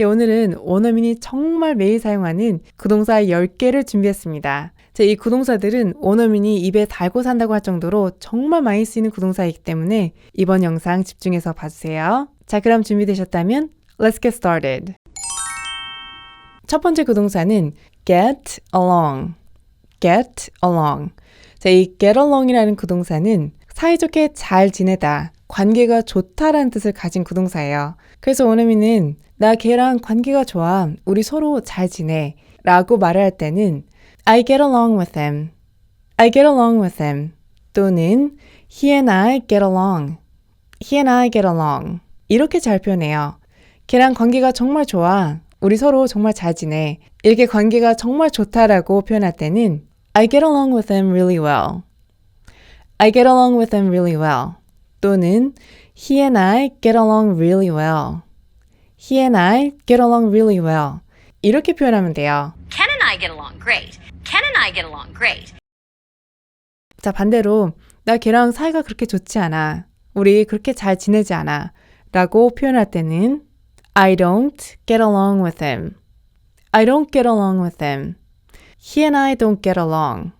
네, 오늘은 원어민이 정말 매일 사용하는 구동사 10개를 준비했습니다. 자, 이 구동사들은 원어민이 입에 달고 산다고 할 정도로 정말 많이 쓰이는 구동사이기 때문에 이번 영상 집중해서 봐주세요. 자, 그럼 준비되셨다면 Let's get started. 첫 번째 구동사는 get along. get along. 자, 이 get along이라는 구동사는 사이좋게 잘 지내다, 관계가 좋다라는 뜻을 가진 구동사예요. 그래서 원어민은 나 걔랑 관계가 좋아. 우리 서로 잘 지내. 라고 말을 할 때는 I get along with him. I get along with him. 또는 he and I get along. he and I get along. 이렇게 잘 표현해요. 걔랑 관계가 정말 좋아. 우리 서로 정말 잘 지내. 이렇게 관계가 정말 좋다라고 표현할 때는 I get along with him really well. I get along with him really well. 또는 he and I get along really well. He and I get along really well. 이렇게 표현하면 돼요. Ken and I get along great. Ken and I get along great. 자, 반대로 나 걔랑 사이가 그렇게 좋지 않아. 우리 그렇게 잘 지내지 않아. 라고 표현할 때는 I don't get along with him. I don't get along with him. He and I don't get along.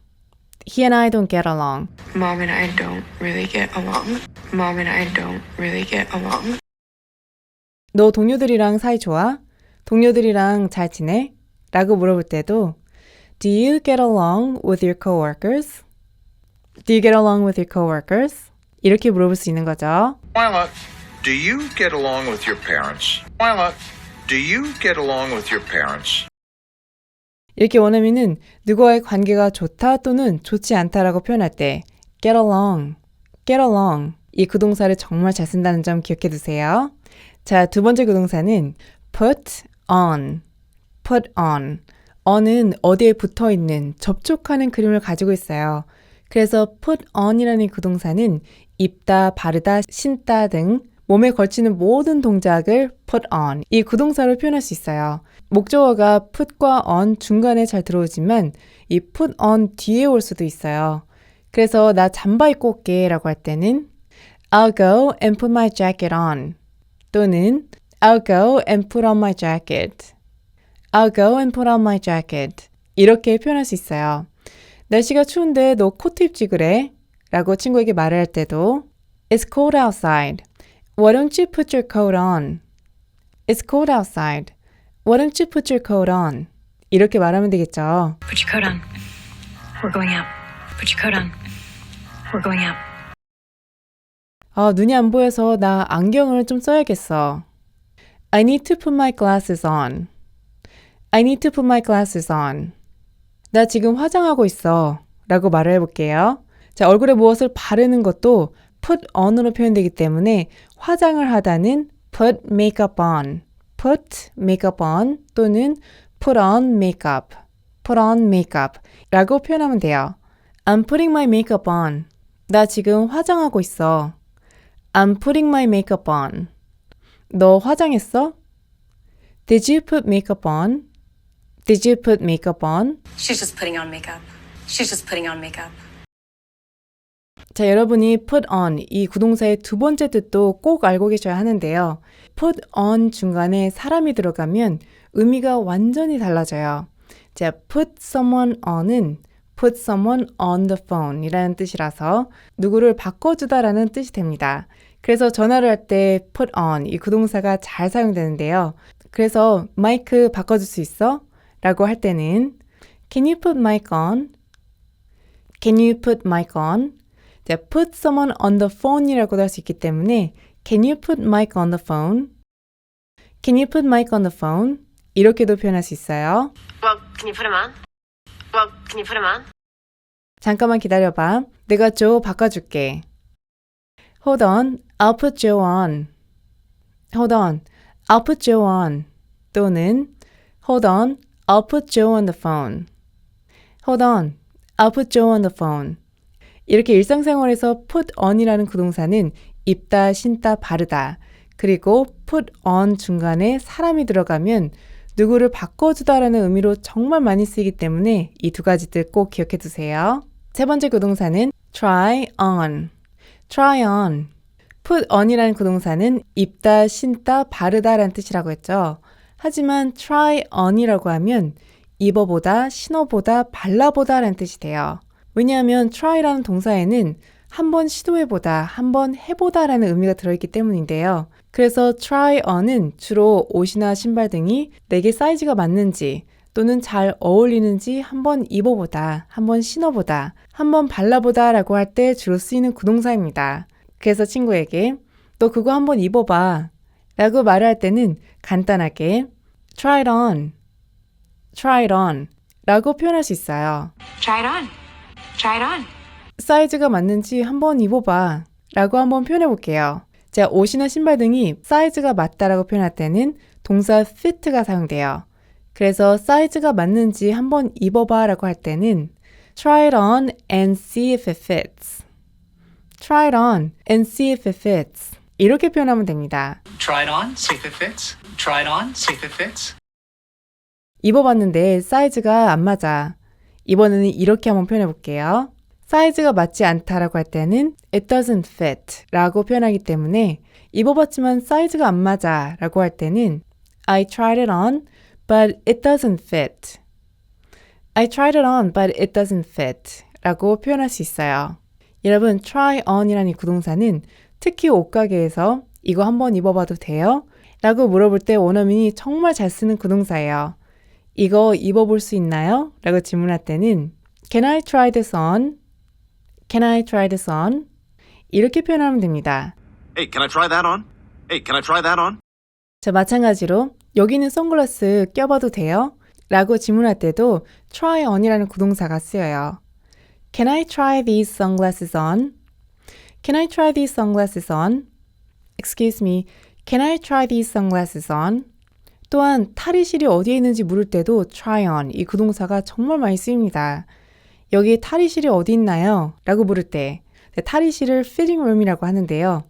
He and I don't get along. Mom and I don't really get along. Mom and I don't really get along. 너 동료들이랑 사이 좋아? 동료들이랑 잘 지내? 라고 물어볼 때도 Do you get along with your coworkers? Do you get along with your coworkers? 이렇게 물어볼 수 있는 거죠. Lila, do you get along with your parents? Lila, do you get along with your parents? 이렇게 원어민은 누구와의 관계가 좋다 또는 좋지 않다라고 표현할 때 get along, get along 이 구동사를 정말 잘 쓴다는 점 기억해 두세요. 자, 두 번째 구동사는 put on, put on. on은 어디에 붙어 있는 접촉하는 그림을 가지고 있어요. 그래서 put on이라는 구동사는 입다, 바르다, 신다 등 몸에 걸치는 모든 동작을 put on 이 구동사로 표현할 수 있어요. 목적어가 put과 on 중간에 잘 들어오지만 이 put on 뒤에 올 수도 있어요. 그래서 나 잠바 입고 올게 라고 할 때는 I'll go and put my jacket on 또는 I'll go and put on my jacket I'll go and put on my jacket 이렇게 표현할 수 있어요. 날씨가 추운데 너 코트 입지 그래? 라고 친구에게 말을 할 때도 It's cold outside. Why don't you put your coat on? It's cold outside. Why don't you put your coat on? 이렇게 말하면 되겠죠. Put your coat on. We're going out. Put your coat on. We're going out. 아, 눈이 안 보여서 나 안경을 좀 써야겠어. I need to put my glasses on. I need to put my glasses on. 나 지금 화장하고 있어. 라고 말을 해볼게요. 자, 얼굴에 무엇을 바르는 것도 put on으로 표현되기 때문에 화장을 하다는 put makeup on. put makeup on 또는 put on makeup. put on makeup 라고 표현하면 돼요. I'm putting my makeup on. 나 지금 화장하고 있어. I'm putting my makeup on. 너 화장했어? Did you put makeup on? Did you put makeup on? She's just putting on makeup. She's just putting on makeup. 자, 여러분이 put on 이 구동사의 두 번째 뜻도 꼭 알고 계셔야 하는데요. put on 중간에 사람이 들어가면 의미가 완전히 달라져요. 자, put someone on은 put someone on the phone 이라는 뜻이라서 누구를 바꿔주다라는 뜻이 됩니다. 그래서 전화를 할 때 put on 이 구동사가 잘 사용되는데요. 그래서 마이크 바꿔줄 수 있어? 라고 할 때는 Can you put mic on? Can you put mic on? 자, put someone on the phone이라고도 할 수 있기 때문에 Can you put mic on the phone? Can you put mic on the phone? 이렇게도 표현할 수 있어요. Well, can you put him on? Well, can you put him on? 잠깐만 기다려봐. 내가 조 바꿔줄게. Hold on, I'll put Joe on. Hold on, I'll put Joe on. 또는 Hold on, I'll put Joe on the phone. Hold on, I'll put Joe on the phone. 이렇게 일상생활에서 put on이라는 구동사는 입다, 신다, 바르다. 그리고 put on 중간에 사람이 들어가면 누구를 바꿔주다라는 의미로 정말 많이 쓰이기 때문에 이 두 가지들 꼭 기억해 두세요. 세 번째 구동사는 try on. try on. Put on이라는 구동사는 입다, 신다, 바르다라는 뜻이라고 했죠. 하지만 try on이라고 하면 입어보다, 신어보다, 발라보다 라는 뜻이 돼요. 왜냐하면 try라는 동사에는 한번 시도해보다, 한번 해보다 라는 의미가 들어있기 때문인데요. 그래서 try on은 주로 옷이나 신발 등이 내게 사이즈가 맞는지 또는 잘 어울리는지 한번 입어보다, 한번 신어보다, 한번 발라보다 라고 할 때 주로 쓰이는 구동사입니다. 그래서 친구에게 너 그거 한번 입어봐 라고 말을 할 때는 간단하게 try it on, try it on 라고 표현할 수 있어요. Try it on. Try it on. 사이즈가 맞는지 한번 입어봐 라고 한번 표현해 볼게요. 자, 옷이나 신발 등이 사이즈가 맞다라고 표현할 때는 동사 fit가 사용돼요. 그래서 사이즈가 맞는지 한번 입어봐 라고 할 때는 try it on and see if it fits. Try it on and see if it fits. 이렇게 표현하면 됩니다. Try it on, see if it fits. Try it on, see if it fits. 입어봤는데 사이즈가 안 맞아. 이번에는 이렇게 한번 표현해 볼게요. 사이즈가 맞지 않다라고 할 때는 it doesn't fit 라고 표현하기 때문에 입어봤지만 사이즈가 안 맞아 라고 할 때는 I tried it on but it doesn't fit. I tried it on but it doesn't fit 라고 표현할 수 있어요. 여러분 try on이라는 이 구동사는 특히 옷가게에서 이거 한번 입어봐도 돼요? 라고 물어볼 때 원어민이 정말 잘 쓰는 구동사예요. 이거 입어볼 수 있나요? 라고 질문할 때는 Can I try this on? Can I try this on? 이렇게 표현하면 됩니다. Hey, can I try that on? Hey, can I try that on? 자, 마찬가지로 여기는 선글라스 껴봐도 돼요? 라고 질문할 때도 try on이라는 구동사가 쓰여요. Can I try these sunglasses on? Can I try these sunglasses on? Excuse me. Can I try these sunglasses on? 또한 탈의실이 어디에 있는지 물을 때도 try on 이 구동사가 정말 많이 쓰입니다. 여기 탈의실이 어디 있나요? 라고 물을 때 네, 탈의실을 fitting room이라고 하는데요.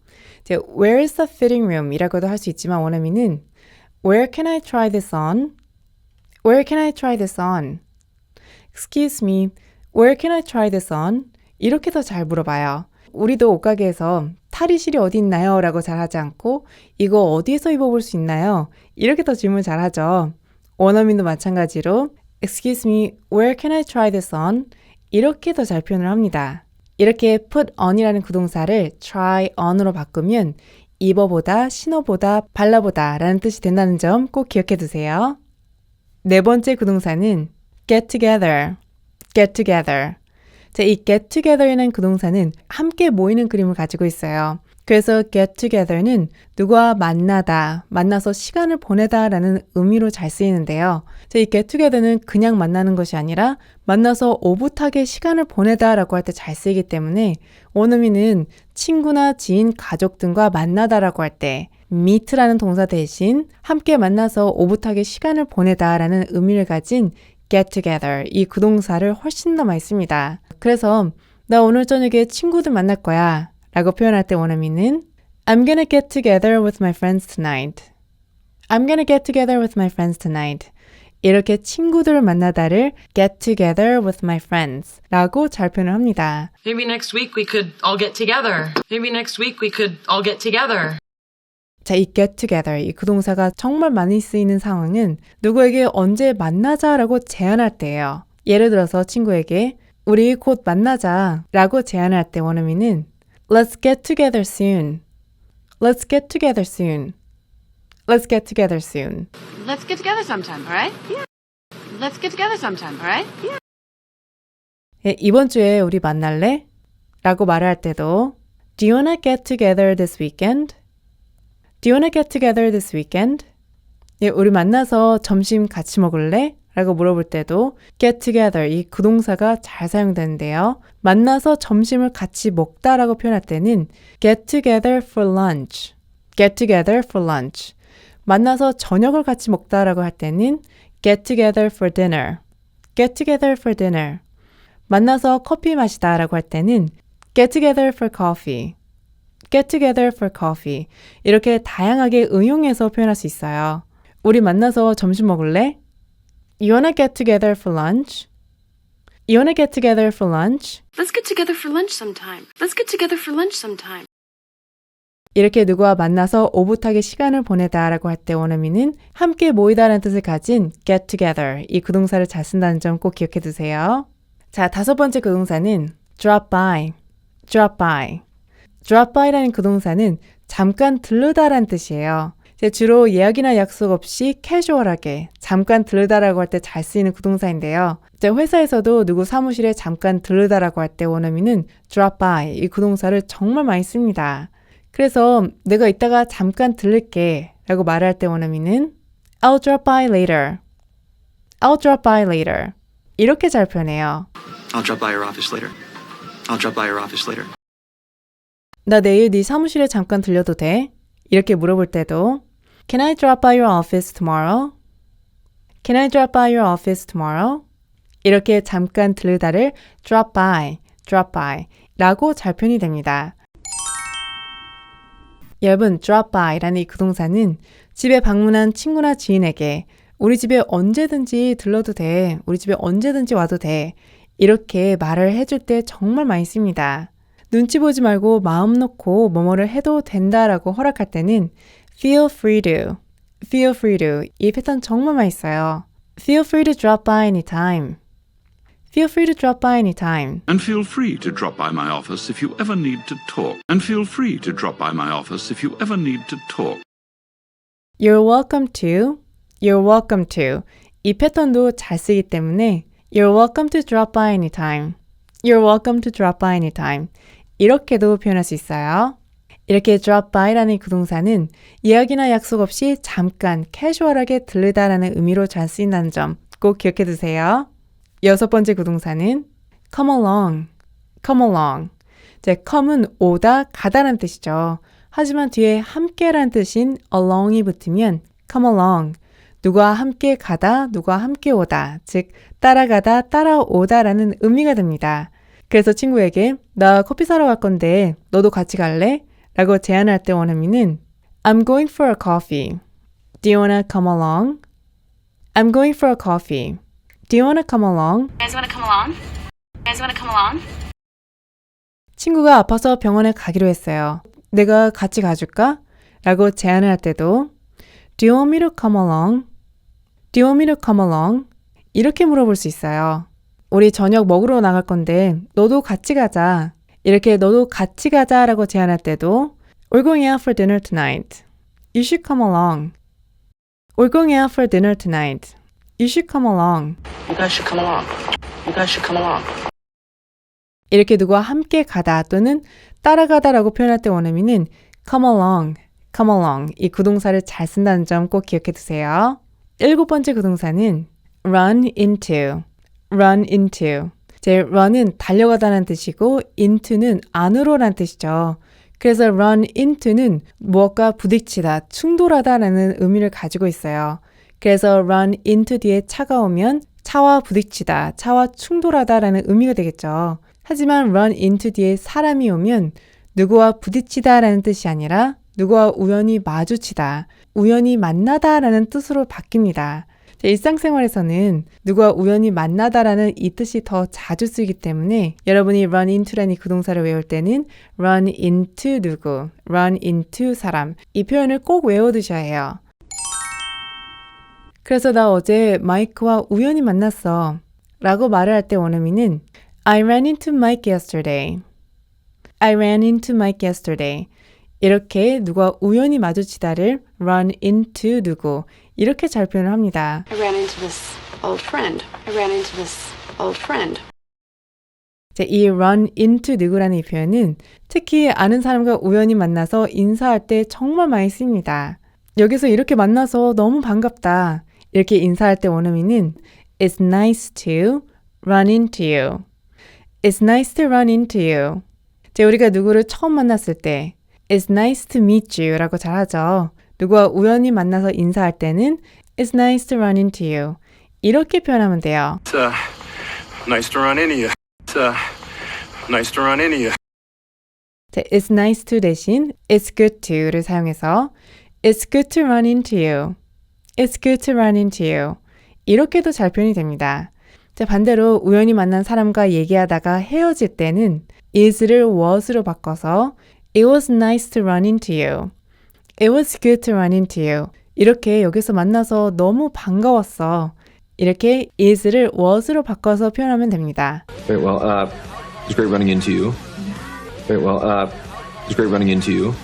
Where is the fitting room? 이라고도 할 수 있지만 원어민은 Where can I try this on? Where can I try this on? Excuse me, where can I try this on? 이렇게 더 잘 물어봐요. 우리도 옷가게에서 탈의실이 어디 있나요? 라고 잘 하지 않고 이거 어디에서 입어볼 수 있나요? 이렇게 더 질문 잘 하죠. 원어민도 마찬가지로 Excuse me, where can I try this on? 이렇게 더 잘 표현을 합니다. 이렇게 put on이라는 구동사를 try on으로 바꾸면 입어보다, 신어보다, 발라보다 라는 뜻이 된다는 점 꼭 기억해 두세요. 네 번째 구동사는 get together, get together. 자, 이 get together이라는 구동사는 함께 모이는 그림을 가지고 있어요. 그래서 get together는 누구와 만나다, 만나서 시간을 보내다 라는 의미로 잘 쓰이는데요. 자, 이 get together는 그냥 만나는 것이 아니라 만나서 오붓하게 시간을 보내다 라고 할 때 잘 쓰이기 때문에 원어민은 친구나 지인, 가족 등과 만나다 라고 할 때 meet라는 동사 대신 함께 만나서 오붓하게 시간을 보내다 라는 의미를 가진 get together 이 구동사를 훨씬 더 많이 씁니다. 그래서 나 오늘 저녁에 친구들 만날 거야 라고 표현할 때 원어민은 I'm gonna get together with my friends tonight. I'm gonna get together with my friends tonight. 이렇게 친구들을 만나다를 get together with my friends 라고 잘 표현을 합니다. Maybe next week we could all get together. Maybe next week we could all get together. 자, 이 get together, 이 구동사가 정말 많이 쓰이는 상황은 누구에게 언제 만나자라고 제안할 때예요. 예를 들어서 친구에게 우리 곧 만나자 라고 제안할 때 원어민은 Let's get together soon. Let's get together soon. Let's get together soon. Let's get together sometime, all right? Yeah. Let's get together sometime, all right? Yeah. 예, 이번 주에 우리 만날래? 라고 말을 할 때도 Do you wanna get together this weekend? Do you wanna get together this weekend? 예, 우리 만나서 점심 같이 먹을래? 라고 물어볼 때도 get together 이 구동사가 잘 사용되는데요. 만나서 점심을 같이 먹다라고 표현할 때는 get together for lunch. get together for lunch. 만나서 저녁을 같이 먹다라고 할 때는 get together for dinner. get together for dinner. 만나서 커피 마시다라고 할 때는 get together for coffee. Get together for coffee. 이렇게 다양하게 응용해서 표현할 수 있어요. 우리 만나서 점심 먹을래? You wanna get together for lunch? You wanna get together for lunch? Let's get together for lunch sometime. Let's get together for lunch sometime. 이렇게 누구와 만나서 오붓하게 시간을 보내다 라고 할 때 원어민은 함께 모이다라는 뜻을 가진 get together 이 구동사를 잘 쓴다는 점 꼭 기억해 두세요. 자, 다섯 번째 구동사는 drop by, drop by. Drop by라는 구동사는 잠깐 들르다라는 뜻이에요. 주로 예약이나 약속 없이 캐주얼하게 잠깐 들르다라고 할 때 잘 쓰이는 구동사인데요. 이제 회사에서도 누구 사무실에 잠깐 들르다라고 할 때 원어민은 drop by 이 구동사를 정말 많이 씁니다. 그래서 내가 이따가 잠깐 들를게 라고 말할 때 원어민은 I'll drop by later. I'll drop by later. 이렇게 잘 표현해요. I'll drop by your office later. I'll drop by your office later. 나 내일 네 사무실에 잠깐 들려도 돼? 이렇게 물어볼 때도 Can I drop by your office tomorrow? Can I drop by your office tomorrow? 이렇게 잠깐 들르다를 drop by, drop by 라고 잘 표현이 됩니다. 여러분, drop by라는 이 구동사는 집에 방문한 친구나 지인에게 우리 집에 언제든지 들러도 돼. 우리 집에 언제든지 와도 돼. 이렇게 말을 해줄 때 정말 많이 씁니다. 눈치 보지 말고 마음 놓고 뭐뭐를 해도 된다라고 허락할 때는 feel free to, feel free to 이 패턴 정말 써요. feel free to drop by anytime. feel free to drop by anytime. And feel free to drop by my office if you ever need to talk. And feel free to drop by my office if you ever need to talk. You're welcome to, you're welcome to 이 패턴도 잘 쓰기 때문에 You're welcome to drop by anytime. You're welcome to drop by anytime. 이렇게도 표현할 수 있어요. 이렇게 drop by라는 구동사는 예약이나 약속 없이 잠깐 캐주얼하게 들르다라는 의미로 잘 쓰인다는 점 꼭 기억해 두세요. 여섯 번째 구동사는 come along, come along. 이제 come은 오다, 가다라는 뜻이죠. 하지만 뒤에 함께라는 뜻인 along이 붙으면 come along. 누가 함께 가다, 누가 함께 오다. 즉, 따라가다, 따라오다라는 의미가 됩니다. 그래서 친구에게 나 커피 사러 갈 건데 너도 같이 갈래? 라고 제안할 때 원어민은 I'm going for a coffee. Do you wanna come along? I'm going for a coffee. Do you wanna come along? You guys want to come along? You guys want to come along? 친구가 아파서 병원에 가기로 했어요. 내가 같이 가줄까? 라고 제안을 할 때도 Do you want me to come along? Do you want me to come along? 이렇게 물어볼 수 있어요. 우리 저녁 먹으러 나갈 건데 너도 같이 가자. 이렇게 너도 같이 가자라고 제안할 때도 We're going out for dinner tonight. You should come along. We're going out for dinner tonight. You should come along. You guys should come along. You guys should come along. 이렇게 누구와 함께 가다 또는 따라가다라고 표현할 때 원어민은 come along, come along 이 구동사를 잘 쓴다는 점 꼭 기억해 두세요. 일곱 번째 구동사는 run into, run into. 제 run은 달려가다는 뜻이고 into는 안으로란 뜻이죠. 그래서 run into는 무엇과 부딪히다, 충돌하다라는 의미를 가지고 있어요. 그래서 run into 뒤에 차가 오면 차와 부딪히다, 차와 충돌하다라는 의미가 되겠죠. 하지만 run into 뒤에 사람이 오면 누구와 부딪히다라는 뜻이 아니라 누구와 우연히 마주치다, 우연히 만나다라는 뜻으로 바뀝니다. 일상생활에서는 누구와 우연히 만나다라는 이 뜻이 더 자주 쓰이기 때문에 여러분이 run into라는 이 구동사를 외울 때는 run into 누구, run into 사람 이 표현을 꼭 외워두셔야 해요. 그래서 나 어제 마이크와 우연히 만났어 라고 말을 할 때 원어민은 I ran into Mike yesterday. I ran into Mike yesterday. 이렇게 누가 우연히 마주치다를 run into 누구 이렇게 잘 표현을 합니다. I ran into this old friend. I ran into this old friend. 이제 이 run into 누구라는 이 표현은 특히 아는 사람과 우연히 만나서 인사할 때 정말 많이 씁니다. 여기서 이렇게 만나서 너무 반갑다. 이렇게 인사할 때 원어민은 It's nice to run into you. It's nice to run into you. 이제 우리가 누구를 처음 만났을 때 It's nice to meet you 라고 잘 하죠. 누구와 우연히 만나서 인사할 때는 It's nice to run into you. 이렇게 표현하면 돼요. It's uh, nice to run into you. It's uh, nice to run into you. 자, It's nice to 대신 It's good to를 사용해서 It's good to run into you. It's good to run into you. 이렇게도 잘 표현이 됩니다. 자, 반대로 우연히 만난 사람과 얘기하다가 헤어질 때는 is를 was로 바꿔서 It was nice to run into you. It was good to run into you. 이렇게 여기서 만나서 너무 반가웠어. 이렇게 is를 was로 바꿔서 표현하면 됩니다. Very well. Uh, it's great running into you. Very well. Uh, it's great running into you.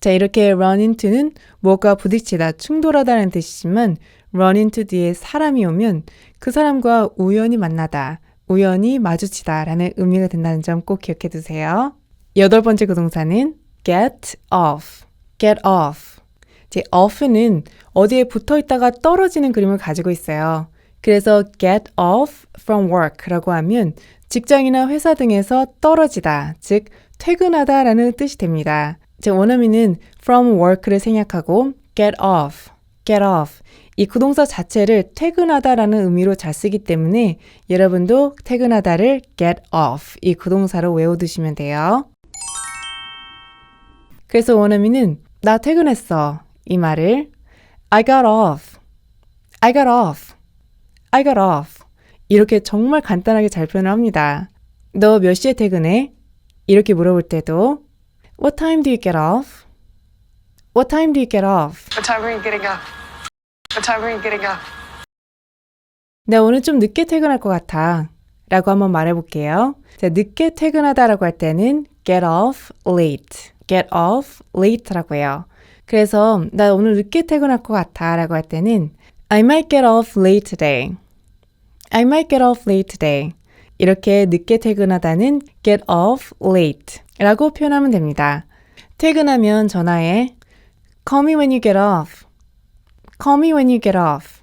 자, 이렇게 run into는 뭐가 부딪히다, 충돌하다는 뜻이지만 run into 뒤에 사람이 오면 그 사람과 우연히 만나다, 우연히 마주치다 라는 의미가 된다는 점 꼭 기억해 두세요. 여덟 번째 구동사는 get off, get off. 이제 off는 어디에 붙어 있다가 떨어지는 그림을 가지고 있어요. 그래서 get off from work라고 하면 직장이나 회사 등에서 떨어지다, 즉 퇴근하다 라는 뜻이 됩니다. 제 원어민은 from work를 생략하고 get off, get off 이 구동사 자체를 퇴근하다라는 의미로 잘 쓰기 때문에 여러분도 퇴근하다를 get off 이 구동사로 외워두시면 돼요. 그래서 원어민은 나 퇴근했어 이 말을 I got off, I got off, I got off 이렇게 정말 간단하게 잘 표현을 합니다. 너 몇 시에 퇴근해? 이렇게 물어볼 때도 What time do you get off? What time do you get off? What time are you getting up? What time are you getting up? 나 오늘 좀 늦게 퇴근할 것 같아. 라고 한번 말해볼게요. 자, 늦게 퇴근하다라고 할 때는 get off late. get off late라고 해요. 그래서 나 오늘 늦게 퇴근할 것 같아 라고 할 때는 I might get off late today. I might get off late today. 이렇게 늦게 퇴근하다는 get off late 라고 표현하면 됩니다. 퇴근하면 전화해. Call me when you get off. Call me when you get off.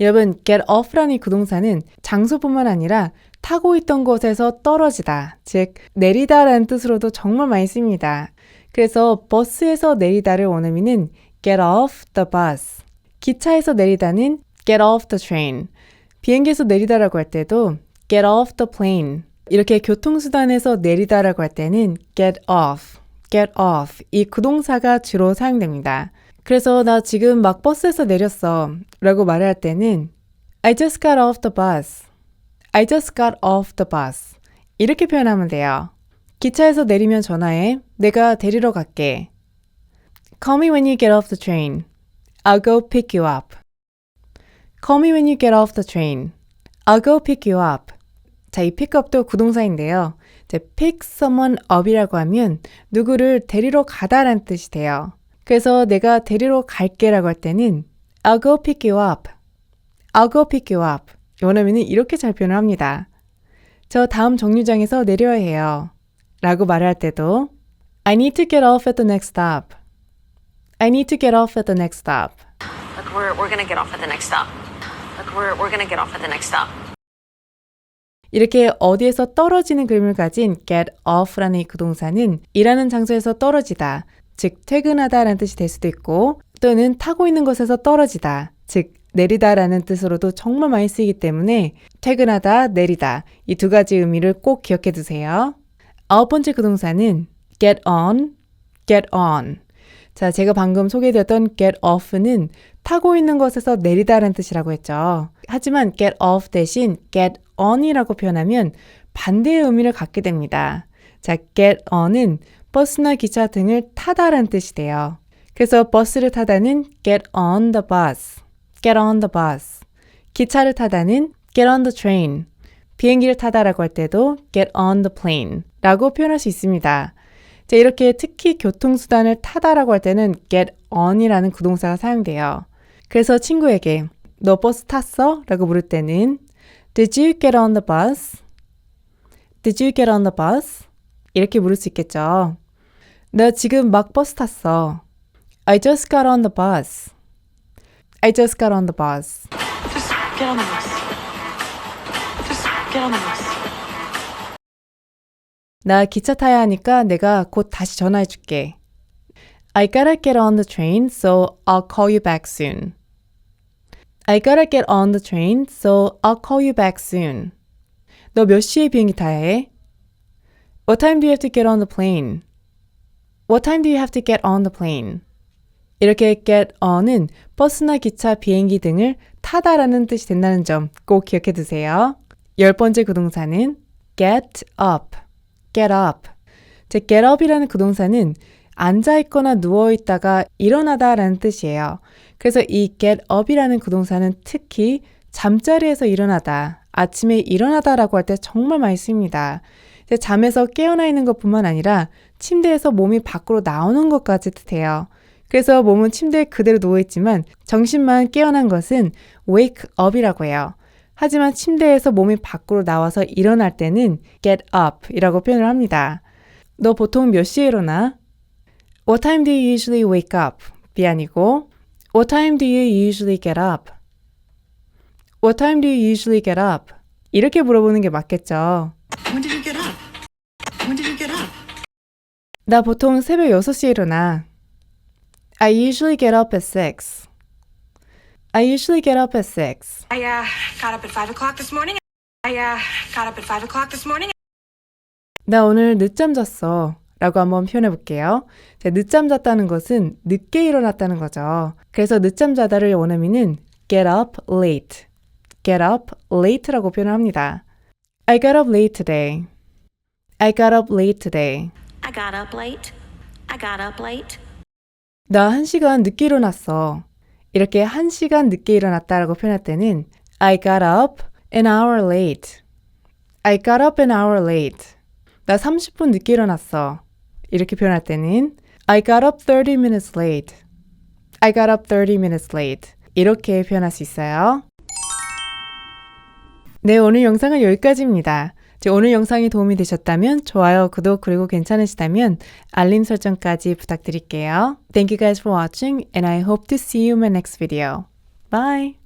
여러분, get off라는 이 구동사는 장소뿐만 아니라 타고 있던 곳에서 떨어지다, 즉 내리다라는 뜻으로도 정말 많이 씁니다. 그래서 버스에서 내리다를 원어민은 get off the bus, 기차에서 내리다는 get off the train, 비행기에서 내리다라고 할 때도 get off the plane, 이렇게 교통수단에서 내리다라고 할 때는 get off, get off 이 구동사가 주로 사용됩니다. 그래서 나 지금 막 버스에서 내렸어 라고 말할 때는 I just got off the bus. I just got off the bus. 이렇게 표현하면 돼요. 기차에서 내리면 전화해. 내가 데리러 갈게. Call me when you get off the train. I'll go pick you up. Call me when you get off the train. I'll go pick you up. 자, 이 pickup도 구동사인데요. 이제 pick someone up이라고 하면 누구를 데리러 가다라는 뜻이 돼요. 그래서 내가 데리러 갈게라고 할 때는 I'll go pick you up. I'll go pick you up. 원어민은 이렇게 잘 표현을 합니다. 저 다음 정류장에서 내려야 해요. 라고 말할 때도 I need to get off at the next stop. I need to get off at the next stop. Look, we're, we're gonna get off at the next stop. Look, we're, we're gonna get off at the next stop. 이렇게 어디에서 떨어지는 그림을 가진 get off라는 이 구동사는 일하는 장소에서 떨어지다, 즉 퇴근하다라는 뜻이 될 수도 있고 또는 타고 있는 곳에서 떨어지다, 즉 내리다라는 뜻으로도 정말 많이 쓰이기 때문에 퇴근하다, 내리다 이 두 가지 의미를 꼭 기억해 두세요. 아홉 번째 구동사는 get on, get on. 자, 제가 방금 소개해드렸던 get off는 타고 있는 것에서 내리다라는 뜻이라고 했죠. 하지만 get off 대신 get on이라고 표현하면 반대의 의미를 갖게 됩니다. 자, get on은 버스나 기차 등을 타다라는 뜻이 돼요. 그래서 버스를 타다는 get on the bus, get on the bus. 기차를 타다는 get on the train. 비행기를 타다라고 할 때도 get on the plane 라고 표현할 수 있습니다. 자, 이렇게 특히 교통수단을 타다라고 할 때는 get on이라는 구동사가 사용돼요. 그래서 친구에게 너 버스 탔어? 라고 물을 때는 Did you get on the bus? Did you get on the bus? 이렇게 물을 수 있겠죠. 나 지금 막 버스 탔어. I just got on the bus. I just got on the bus. Just get on the bus. Just get on the bus. 나 기차 타야 하니까 내가 곧 다시 전화해 줄게. I gotta get on the train, so I'll call you back soon. I gotta get on the train, so I'll call you back soon. 너 몇 시에 비행기 타야 해? What time do you have to get on the plane? What time do you have to get on the plane? 이렇게 get on은 버스나 기차, 비행기 등을 타다라는 뜻이 된다는 점 꼭 기억해 두세요. 열 번째 구동사는 get up, get up. 제 get up이라는 그 동사는 앉아 있거나 누워 있다가 일어나다라는 뜻이에요. 그래서 이 get up이라는 그 동사는 특히 잠자리에서 일어나다, 아침에 일어나다라고 할 때 정말 많이 씁니다. 잠에서 깨어나 있는 것뿐만 아니라 침대에서 몸이 밖으로 나오는 것까지 뜻해요. 그래서 몸은 침대에 그대로 누워있지만 정신만 깨어난 것은 wake up이라고 해요. 하지만 침대에서 몸이 밖으로 나와서 일어날 때는 get up 이라고 표현을 합니다. 너 보통 몇 시에 일어나? What time do you usually wake up? 비 아니고 What time do you usually get up? What time do you usually get up? 이렇게 물어보는 게 맞겠죠. When did you get up? When did you get up? 나 보통 새벽 6시에 일어나. I usually get up at 6. I usually get up at 6. I uh, got up at 5 o'clock this morning. I uh, got up at 5 o'clock this morning. 나 오늘 늦잠 잤어. 라고 한번 표현해 볼게요. 자, 늦잠 잤다는 것은 늦게 일어났다는 거죠. 그래서 늦잠 자다를 원어민은 get up late. get up late라고 표현합니다. I got up late today. I got up late today. I got up late. I got up late. 나한 시간 늦게 일어났어. 이렇게 한 시간 늦게 일어났다라고 표현할 때는 I got up an hour late. I got up an hour late. 나 30분 늦게 일어났어. 이렇게 표현할 때는 I got up 30 minutes late. I got up 30 minutes late. 이렇게 표현할 수 있어요. 네, 오늘 영상은 여기까지입니다. 제 오늘 영상이 도움이 되셨다면 좋아요, 구독, 그리고 괜찮으시다면 알림 설정까지 부탁드릴게요. Thank you guys for watching and I hope to see you in my next video. Bye!